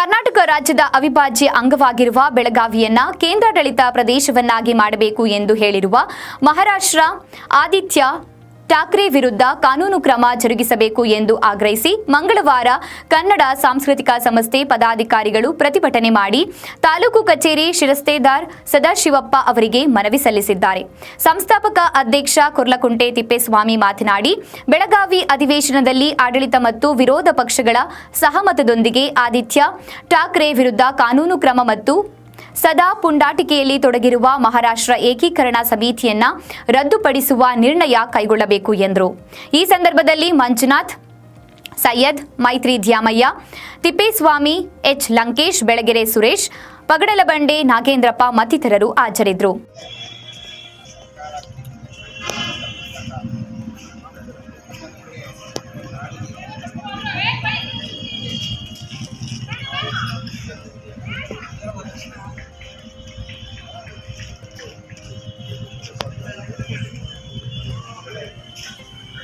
ಕರ್ನಾಟಕ ರಾಜ್ಯದ ಅವಿಭಾಜ್ಯ ಅಂಗವಾಗಿರುವ ಬೆಳಗಾವಿಯನ್ನ ಕೇಂದ್ರಾಡಳಿತ ಪ್ರದೇಶವನ್ನಾಗಿ ಮಾಡಬೇಕು ಎಂದು ಹೇಳಿರುವ ಮಹಾರಾಷ್ಟ್ರ ಆದಿತ್ಯ ಠಾಕ್ರೆ ವಿರುದ್ಧ ಕಾನೂನು ಕ್ರಮ ಜರುಗಿಸಬೇಕು ಎಂದು ಆಗ್ರಹಿಸಿ ಮಂಗಳವಾರ ಕನ್ನಡ ಸಾಂಸ್ಕೃತಿಕ ಸಂಸ್ಥೆ ಪದಾಧಿಕಾರಿಗಳು ಪ್ರತಿಭಟನೆ ಮಾಡಿ ತಾಲೂಕು ಕಚೇರಿ ಶಿರಸ್ತೇದಾರ್ ಸದಾಶಿವಪ್ಪ ಅವರಿಗೆ ಮನವಿ ಸಲ್ಲಿಸಿದ್ದಾರೆ. ಸಂಸ್ಥಾಪಕ ಅಧ್ಯಕ್ಷ ಕೊರ್ಲಕುಂಟೆ ತಿಪ್ಪೇಸ್ವಾಮಿ ಮಾತನಾಡಿ, ಬೆಳಗಾವಿ ಅಧಿವೇಶನದಲ್ಲಿ ಆಡಳಿತ ಮತ್ತು ವಿರೋಧ ಪಕ್ಷಗಳ ಸಹಮತದೊಂದಿಗೆ ಆದಿತ್ಯ ಠಾಕ್ರೆ ವಿರುದ್ಧ ಕಾನೂನು ಕ್ರಮ ಮತ್ತು ಸದಾ ಪುಂಡಾಟಿಕೆಯಲ್ಲಿ ತೊಡಗಿರುವ ಮಹಾರಾಷ್ಟ್ರ ಏಕೀಕರಣ ಸಮಿತಿಯನ್ನ ರದ್ದುಪಡಿಸುವ ನಿರ್ಣಯ ಕೈಗೊಳ್ಳಬೇಕು ಎಂದರು. ಈ ಸಂದರ್ಭದಲ್ಲಿ ಮಂಜುನಾಥ್, ಸೈಯದ್, ಮೈತ್ರಿ ಧ್ಯಾಮಯ್ಯ ತಿಪ್ಪೇಸ್ವಾಮಿ, ಎಚ್ ಲಂಕೇಶ್, ಬೆಳಗೆರೆ ಸುರೇಶ್, ಪಗಡಲಬಂಡೆ ನಾಗೇಂದ್ರಪ್ಪ ಮತ್ತಿತರರು ಹಾಜರಿದ್ದರು.